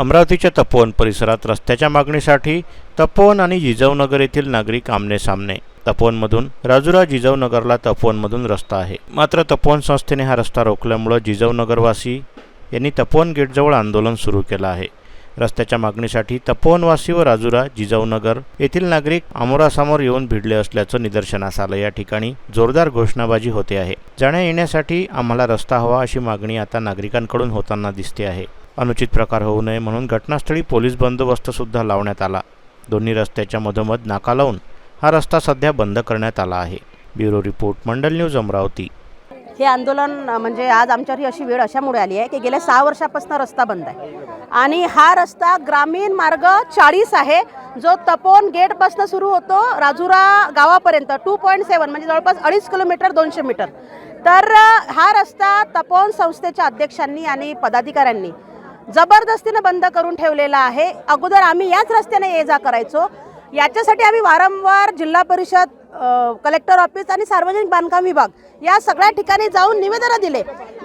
अमरावतीच्या तपोवन परिसरात रस्त्याच्या मागणीसाठी तपोवन आणि जिजवनगर येथील नागरिक आमने सामने. तपोवनमधून राजुरा जिजवनगरला तपोवनमधून रस्ता आहे. मात्र तपोवन संस्थेने हा रस्ता रोखल्यामुळं जिजवनगरवासी यांनी तपोवन गेटजवळ आंदोलन सुरू केलं आहे. रस्त्याच्या मागणीसाठी तपोवनवासी व राजुरा जिजाऊनगर येथील नागरिक आमोरासमोर येऊन भिडले असल्याचं निदर्शनास आलं. या ठिकाणी जोरदार घोषणाबाजी होते आहे. जाण्या येण्यासाठी आम्हाला रस्ता हवा अशी मागणी आता नागरिकांकडून होताना दिसते आहे. अनुचित प्रकार होऊ नये म्हणून घटनास्थळी पोलीस बंदोबस्तसुद्धा लावण्यात आला. दोन्ही रस्त्याच्या मधोमध नाका लावून हा रस्ता सध्या बंद करण्यात आला आहे. Bureau report Mandal news Amravati. हे आंदोलन म्हणजे आज आमच्यावर ही अशी वेळ अशामुळे आली आहे की गेल्या सहा वर्षापासून रस्ता बंद आहे. आणि हा रस्ता ग्रामीण मार्ग चाळीस आहे. जो तपोन गेटपासून सुरू होतो राजुरा गावापर्यंत टू पॉईंट सेवन म्हणजे जवळपास अडीच किलोमीटर दोनशे मीटर. तर हा रस्ता तपोन संस्थेच्या अध्यक्षांनी आणि पदाधिकाऱ्यांनी जबरदस्तीनं बंद करून ठेवलेला आहे. अगोदर आम्ही याच रस्त्याने ये जा करायचो. याच्यासाठी आम्ही वारंवार जिल्हा परिषद कलेक्टर ऑफिस आणि सार्वजनिक बांधकाम विभाग या सगळ्या ठिकाणी जाऊन निवेदनं दिले.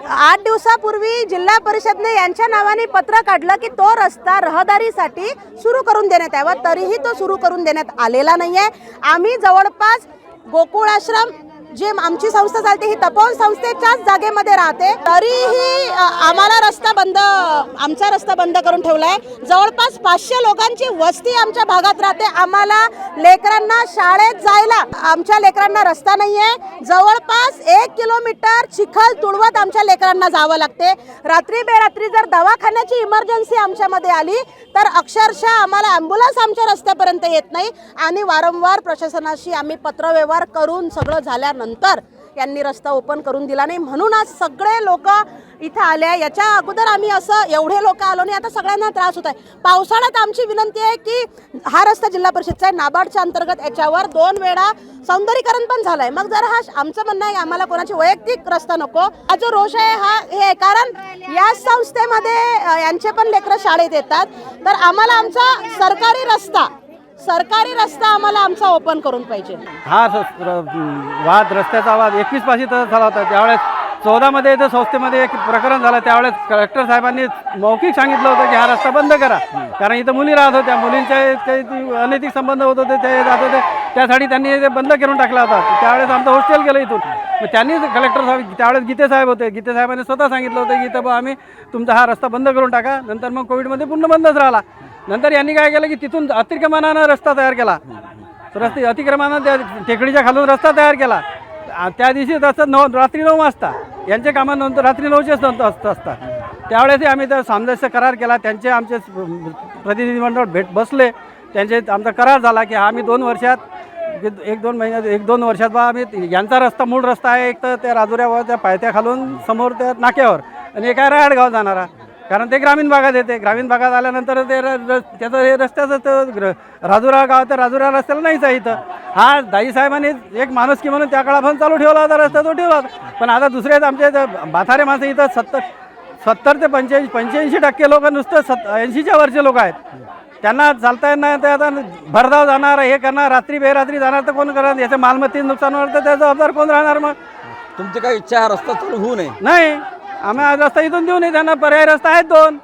आठ दिवसापूर्वी जिल्हा परिषदने यांच्या नावाने पत्र काढलं की तो रस्ता रहदारीसाठी सुरू करून देण्यात यावा. तरीही तो सुरू करून देण्यात आलेला नाही आहे आम्ही जवळपास गोकुळ आश्रम जे आमची संस्था चालते ही तपोवन संस्थेच्याच जागेमध्ये राहते. तरीही आम्हाला रस्ता बंद आमचा रस्ता बंद करून ठेवला आहे जवळपास पाचशे लोकांची वस्ती आमच्या भागात राहते. आम्हाला लेकरांना शाळेत जायला आमच्या लेकरांना रस्ता नाही आहे जवळपास एक किलोमीटर चिखल तुडवत आमच्या लेकरांना जावं लागते. रात्री बेरात्री जर दवाखान्याची इमर्जन्सी आमच्यामध्ये आली तर अक्षरशः आम्हाला ॲम्ब्युलन्स आमच्या रस्त्यापर्यंत येत नाही. आणि वारंवार प्रशासनाशी आम्ही पत्रव्यवहार करून सगळं झाल्यानंतर यांनी रस्ता ओपन करून दिला नाही. म्हणून आज सगळे लोक इथं आले याच्या अगोदर आम्ही असं एवढे लोक आलो नाही. आता सगळ्यांना त्रास होत आहे. पावसाळ्यात आमची विनंती आहे की हा रस्ता जिल्हा परिषदचा आहे. नाबार्डच्या अंतर्गत याच्यावर दोन वेळा सौंदर्यीकरण पण झालंय. मग जर हा आमचं म्हणणं आहे आम्हाला कोणाची वैयक्तिक रस्ता नको. हा जो रोष आहे हा हे आहे. कारण या संस्थेमध्ये यांचे पण लेकरं शाळेत येतात. तर आम्हाला आमचा सरकारी रस्ता सरकारी रस्ता आम्हाला आमचा ओपन करून पाहिजे. हा वाद रस्त्याचा वाद एकवीस पाशी तसा झाला होता. त्यावेळेस चौदामध्ये इथं संस्थेमध्ये एक प्रकरण झालं. त्यावेळेस कलेक्टर साहेबांनी मौखिक सांगितलं होतं की हा रस्ता बंद करा. कारण इथं मुली राहत होत्या. मुलींच्या काही अनैतिक संबंध होत होते ते जात होते. त्यासाठी त्यांनी ते बंद करून टाकला होता. त्यावेळेस आमचं हॉस्टेल गेलं इथून. मग त्यांनी कलेक्टर साहेब त्यावेळेस गीते साहेब होते. गीते साहेबांनी स्वतः सांगितलं होतं की इथं आम्ही तुमचा हा रस्ता बंद करून टाका. नंतर मग कोविडमध्ये पूर्ण बंदच राहिला. नंतर यांनी काय केलं की तिथून अतिक्रमणानं रस्ता तयार केला. रस्ते अतिक्रमणानं त्या टेकडीच्या खालून रस्ता तयार केला. त्या दिवशी तसं नऊ रात्री नऊ वाजता. यांच्या कामानंतर रात्री नऊचेच नंतर असतं असतात त्यावेळेसही आम्ही त्या सामंजस्य करार केला. त्यांचे आमचे प्रतिनिधिमंडळ भेट बसले. त्यांचे आमचा करार झाला की आम्ही दोन वर्षात एक- दोन महिन्यात एक दोन वर्षात बा आम्ही यांचा रस्ता मूळ रस्ता आहे. एक तर त्या राजुऱ्यावर त्या पायथ्या खालून समोर त्या नाक्यावर आणि एका रायडगाव जाणारा. कारण ते ग्रामीण भागात येते. ग्रामीण भागात आल्यानंतर ते र- त्याचं हे रस्त्याचं तर राजुरा गाव तर राजुरा रस्त्याला नाहीच आहे इथं. हा दाई साहेबांनी एक माणुसकी म्हणून त्या काळापासून चालू ठेवला होता रस्ता तो ठेवला होता. पण आता दुसरे आमचे इथं बाथारे माणसं इथं सत्तर सत्तर ते पंच्याऐंशी पंच्याऐंशी टक्के लोक नुसतं सत् ऐंशीच्या वरचे लोक आहेत. त्यांना चालता येत नाही ते आता भरधाव जाणार हे करणार रात्री बेरात्री जाणार तर कोण करणार? याचं मालमत्तेचं नुकसान होणार तर त्याचा जबाबदार कोण राहणार मग? तुमची काय इच्छा आहे हा रस्ता चालू होऊ नये. नाही. आम्ही आज रस्ता इथून देऊ नये त्यांना पर्याय रस्ता आहेत दोन.